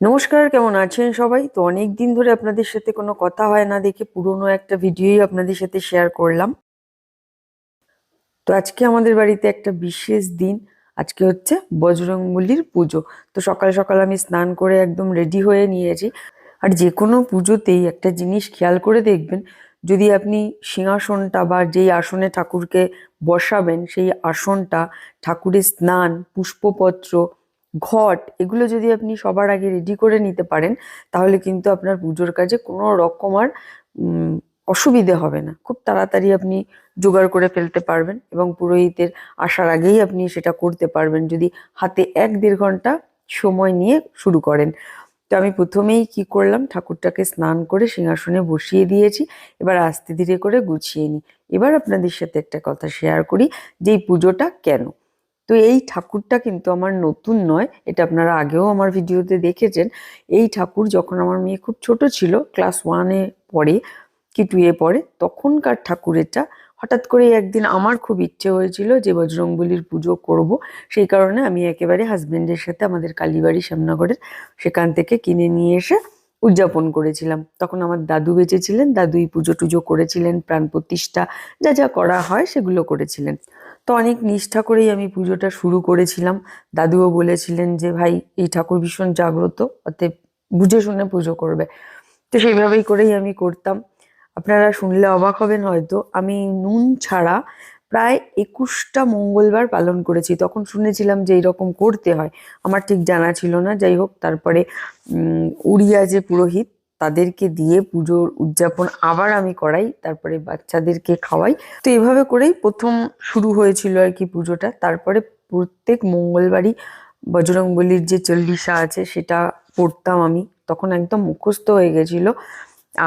নমস্কার, কেমন আছেন সবাই? তো অনেক দিন ধরে আপনাদের সাথে কোনো কথা হয় না দেখে পুরনো একটা ভিডিওই আপনাদের সাথে শেয়ার করলাম। তো আজকে আমাদের বাড়িতে একটা বিশেষ দিন, আজকে হচ্ছে বজরংবলির পুজো। তো সকাল সকাল আমি স্নান করে একদম রেডি হয়ে নিয়েছি। আর যে কোনো পুজোতেই একটা জিনিস খেয়াল করে দেখবেন, যদি আপনি সিংহাসনটা বা যেই আসনে ঠাকুরকে বসাবেন, সেই আসনটা ঠাকুরের স্নান, পুষ্পপত্র ঘট, এগুলো যদি আপনি সবার আগে রেডি করে নিতে পারেন, তাহলে কিন্তু আপনার পুজোর কাজে কোনো রকম আর অসুবিধে হবে না। খুব তাড়াতাড়ি আপনি জোগাড় করে ফেলতে পারবেন এবং পুরোহিতের আসার আগেই আপনি সেটা করতে পারবেন যদি হাতে এক দেড় ঘণ্টা সময় নিয়ে শুরু করেন। তো আমি প্রথমেই কি করলাম, ঠাকুরটাকে স্নান করে সিংহাসনে বসিয়ে দিয়েছি, এবার আস্তে ধীরে করে গুছিয়ে নিই। এবার আপনাদের সাথে একটা কথা শেয়ার করি, যে এই পুজোটা কেন? তো এই ঠাকুরটা কিন্তু আমার নতুন নয়, এটা আপনারা আগেও আমার ভিডিওতে দেখেছেন। এই ঠাকুর যখন আমার মেয়ে খুব ছোট ছিল ক্লাস ওয়ানে পড়ে কি টুয়ে পড়ে, তখনকার ঠাকুর এটা হঠাৎ করে একদিন আমার খুব ইচ্ছে হয়েছিল যে বজরংবলির পুজো করব। সেই কারণে আমি একেবারে হাজবেন্ডের সাথে আমাদের কালীবাড়ি শ্যামনগরের সেখান থেকে কিনে নিয়ে এসে উদযাপন করেছিলাম। তখন আমার দাদু বেঁচে ছিলেন, দাদুই পুজো টুজো করেছিলেন, প্রাণ প্রতিষ্ঠা যা যা করা হয় সেগুলো করেছিলেন। তো অনেক নিষ্ঠা করেই আমি পুজোটা শুরু করেছিলাম। দাদুও বলেছিলেন যে, ভাই, এই ঠাকুর ভীষণ জাগ্রত, অতএব বুঝে শুনে পুজো করবে। তো সেইভাবেই করেই আমি করতাম। আপনারা শুনলে অবাক হবেন হয়তো, আমি নুন ছাড়া প্রায় একুশটা মঙ্গলবার পালন করেছি। তখন শুনেছিলাম যে, এইরকম করতে হয়। আমার ঠিক জানা ছিল না। যাই হোক, তারপরে উড়িয়া যে পুরোহিত তাদেরকে দিয়ে পুজোর উদযাপন আবার আমি করাই, তারপরে বাচ্চাদেরকে খাওয়াই। তো এভাবে করেই প্রথম শুরু হয়েছিল আর কি পুজোটা। তারপরে প্রত্যেক মঙ্গলবারই বজরংবলির যে চল্লিশা আছে সেটা পড়তাম আমি। তখন একদম মুখস্থ হয়ে গেছিল।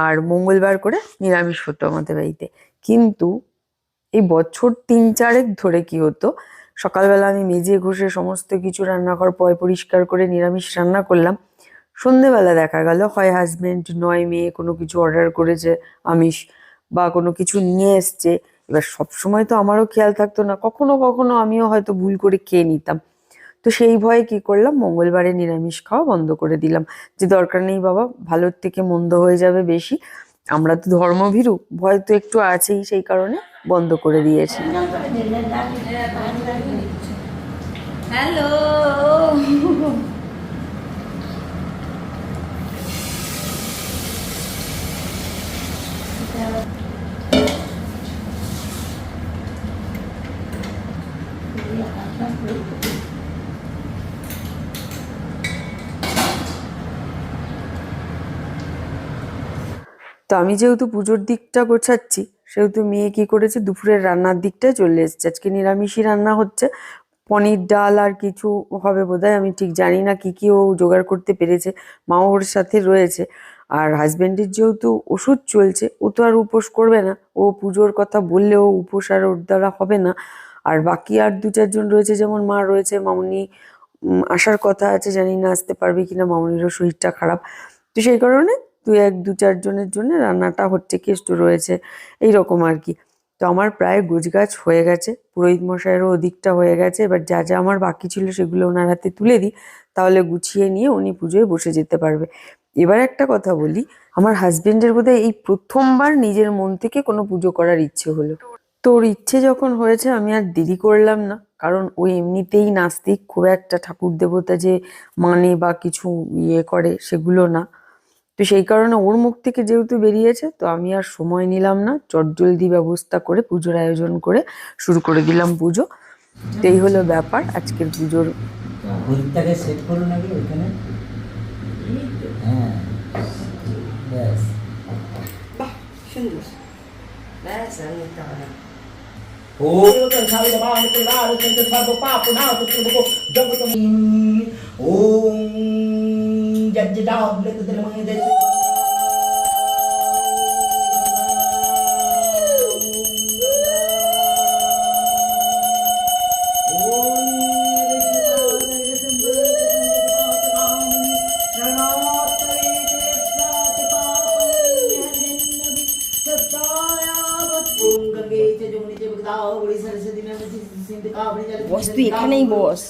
আর মঙ্গলবার করে নিরামিষ হতো আমাদের বাড়িতে। কিন্তু এই বছর তিন চারেক ধরে কি হতো, সকালবেলা আমি মেজে ঘষে সমস্ত কিছু রান্নাঘর পয় পরিষ্কার করে নিরামিষ রান্না করলাম। সন্ধেবেলা দেখা গেল। হয় হাজবেন্ড নয়, মেয়ে কোনো কিছু অর্ডার করেছে, আমিষ বা কোনো কিছু নিয়ে এসছে। এবার সব সময় তো আমারও খেয়াল থাকতো না। কখনো কখনো আমিও হয়তো ভুল করে খেয়ে নিতাম। তো সেই ভয়ে কি করলাম, মঙ্গলবারে নিরামিষ খাওয়া বন্ধ করে দিলাম। যে দরকার নেই বাবা, ভালোর থেকে মন্দ হয়ে যাবে বেশি। আমরা তো ধর্মভীরু, ভয় তো একটু আছেই, সেই কারণে বন্ধ করে দিয়েছি। হ্যালো। তো আমি যেহেতু পুজোর দিকটা গোছাচ্ছি, সেহেতু মেয়ে কি করেছে, দুপুরের রান্নার দিকটায় চলে এসেছে। আজকে নিরামিষই রান্না হচ্ছে। পনির ডাল আর কিছু হবে বোধহয়, আমি ঠিক জানি না কি কি ও জোগাড় করতে পেরেছে। মাও ওর সাথে রয়েছে। আর হাজবেন্ডের যেহেতু ওষুধ চলছে, ও তো আর উপোস করবে না। ও পুজোর কথা বললেও উপোস আর ওর দ্বারা হবে না। আর বাকি আর দু চারজন রয়েছে, যেমন মা রয়েছে, মামুনি আসার কথা আছে, জানি না আসতে পারবে কিনা, মামুনিরও শরীরটা খারাপ। তো সেই কারণে দু এক, দু চারজনের জন্য রান্নাটা হচ্ছে কি একটু রয়েছে এই রকম আর কি। তো আমার প্রায় গোছগাছ হয়ে গেছে, পুরোহিত মশাইয়েরও ওদিকটা হয়ে গেছে, এবার যা যা আমার বাকি ছিল সেগুলো ওনার হাতে তুলে দিই, তাহলে গুছিয়ে নিয়ে উনি পুজোয় বসে যেতে পারবে। এবার একটা কথা বলি, আমার হাজবেন্ডের বোধহয় এই প্রথমবার নিজের মন থেকে কোনো পুজো করার ইচ্ছে হলো। তো ওর ইচ্ছে যখন হয়েছে আমি আর দেরি করলাম না, কারণ ও এমনিতেই নাস্তিক, খুব একটা ঠাকুর দেবতা যে মানে বা কিছু ইয়ে করে সেগুলো না। তো সেই কারণে ওর মুখ থেকে যেহেতু বেরিয়েছে তো আমি আর সময় নিলাম না। চটজলদি ব্যবস্থা করে পুজোর আয়োজন করে শুরু করে দিলাম পুজো। তো এই হলো ব্যাপার আজকের পুজোর। সেট করুন হ্যাঁ সুন্দর। সর্ব পাপ জগত ওম judge down, let the mga judge বস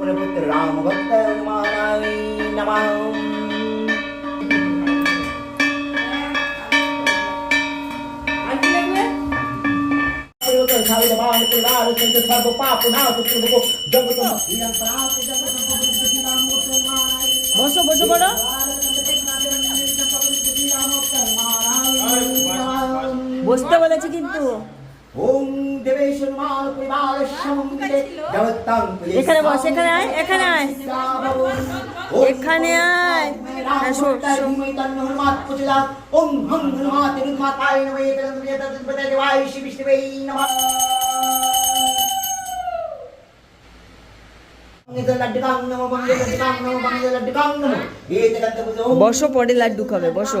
মে পশুদতুম ওং ব্রহ্মবাণী সহস্রাণি শিবপুত্র রাম ভক্ত মানামি নমঃ বসো বসো বলো বসতে বলেছি কিন্তু। ওম দেবেশ্বর মান পরিবার সমন্বিতে জগত্তাং এখানে বস, এখানে আয়, এখানে আয়। এখানে আয়। হ্যাঁ। ওম হং হনুমাতে রুদ্মাতায় নমঃ দেবায় শ্রী বিষ্ণুবে নমঃ বসো পরে লাড্ডু খাবে বসো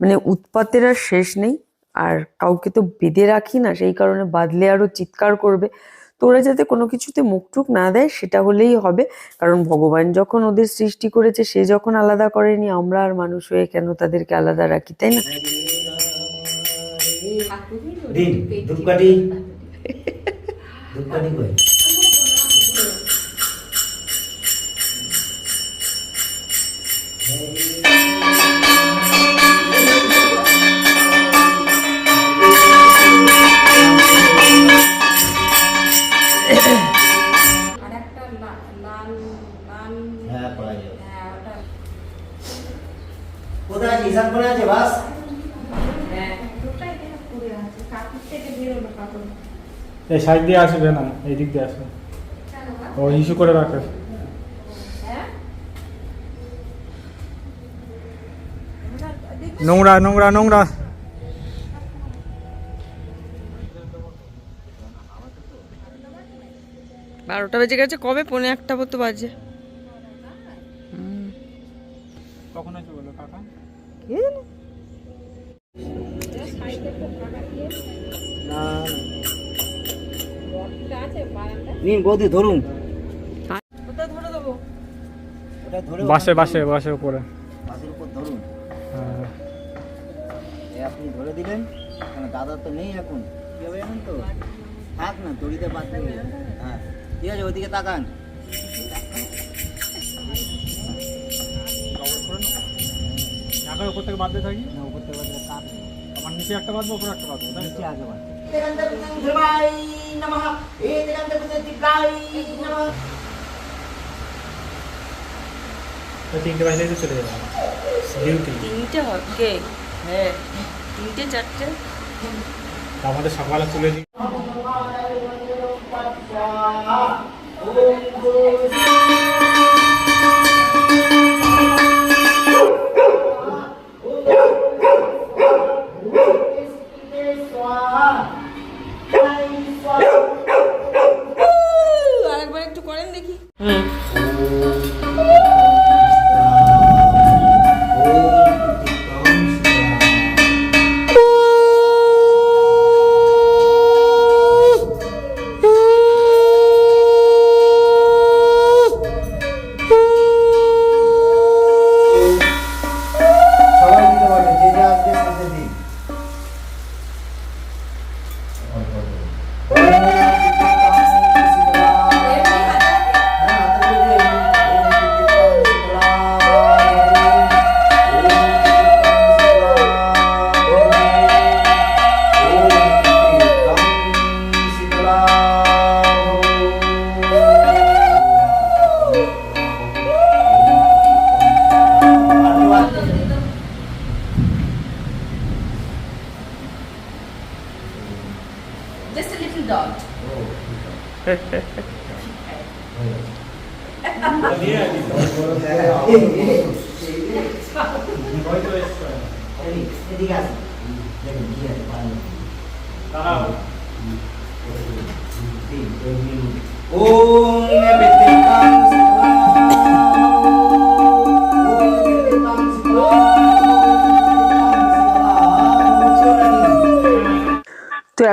মানে উৎপাতের আর শেষ নেই, আর কাউকে তো বেঁধে রাখি না, সেই কারণে বাঁধলে আরও চিৎকার করবে। তো ওরা যাতে কোনো কিছুতে মুখটুক না দেয়, সেটা হলেই হবে। কারণ ভগবান যখন ওদের সৃষ্টি করেছে, সে যখন আলাদা করেনি, আমরা আর মানুষ হয়ে কেন তাদেরকে আলাদা রাখি, তাই না? ধূপকাঠি। এই সাইড দিয়ে আসবে না এই দিক দিয়ে আসবে ও ইস্যু করে রাখে। নোংরা নোংরা নোংরা। বারোটা বেজে গেছে কবে? পৌনে একটা মতো বাজে। কখন নিন বৌদি ধরুন। কোথায় ধরে দেবো। ওটা ধরে বাসে বাসে বাসে উপরে। বাসের উপর ধরুন। হ্যাঁ। এ আপনি ধরে দিলেন দাদা তো নেই এখন। কি হবে জানেন তো? থাক না দড়িতে বাঁধতে হ্যাঁ। ঠিক আছে ওইদিকে তাকান। একা উপর থেকে বাঁধতে থাকি? না উপর থেকে বাঁধলে কাপ আমার নিচে একটা বাঁধবো উপরে একটা বাঁধবো নিচে আগে বাঁধ নমঃ নমঃ তো তিনটে বাজলে তো চলে যাবে ডিউটি তিনটে হবে হ্যাঁ তিনটে চারটে আমাদের সকালে তুলে দিই Gracias. দিয়ে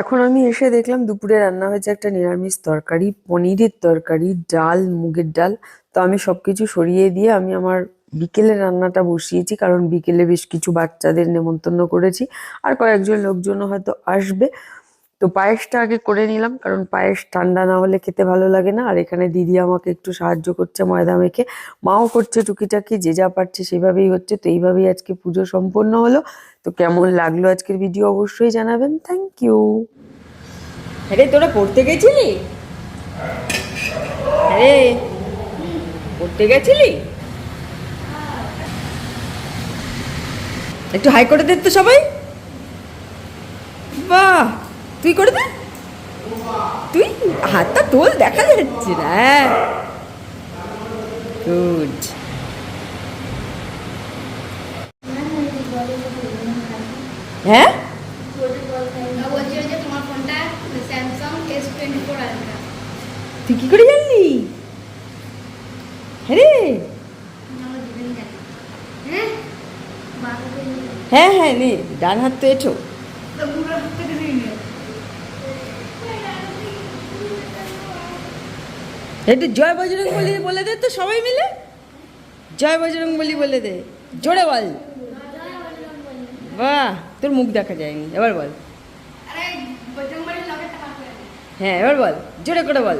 এখন আমি এসে দেখলাম দুপুরে রান্না হয়েছে একটা নিরামিষ তরকারি, পনিরের তরকারি, ডাল, মুগের ডাল। তো আমি সব কিছু সরিয়ে দিয়ে আমি আমার বিকেলে রান্নাটা বসিয়েছি, কারণ বিকেলে বেশ কিছু বাচ্চাদের নেমন্তন্ন করেছি। আর কয়েকজন লোকজনও হয়তো আসবে। তো পায়েসটা আগে করে নিলাম, কারণ পায়েস ঠান্ডা না হলে খেতে ভালো লাগে না। আর এখানে দিদি আমাকে একটু সাহায্য করছে ময়দা মেখে। মাও করছে টুকিটাকি, যে যা পারছে সেভাবেই হচ্ছে। তো এইভাবেই আজকে পুজো সম্পন্ন হলো। তো কেমন লাগল আজকের ভিডিও অবশ্যই জানাবেন। থ্যাংক ইউ আরে, তোরা পড়তে গেছিলি? পড়তে গেছিলি? একটু হাই করে দে তো সবাই। বাহ! তুই করে দে তুই হাতটা তোল, দেখা যাচ্ছে না। গুড হ্যাঁ? তুই কি করে জানলি? হ্যাঁ হ্যাঁ হ্যাঁ নে, ডান হাত তো এঠো তো পুরো হাত থেকে দিয়ে নিও একটু জয় বজরং বলি বলে দে তো সবাই মিলে। জয় বজরং বলি বলে দে। জোরে বল। বাহ তোর মুখ দেখা যায়নি। এবার বল। হ্যাঁ এবার বল। জোরে করে বল।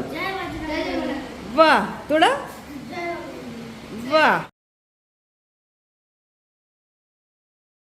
বাহ তোরা? বাহ।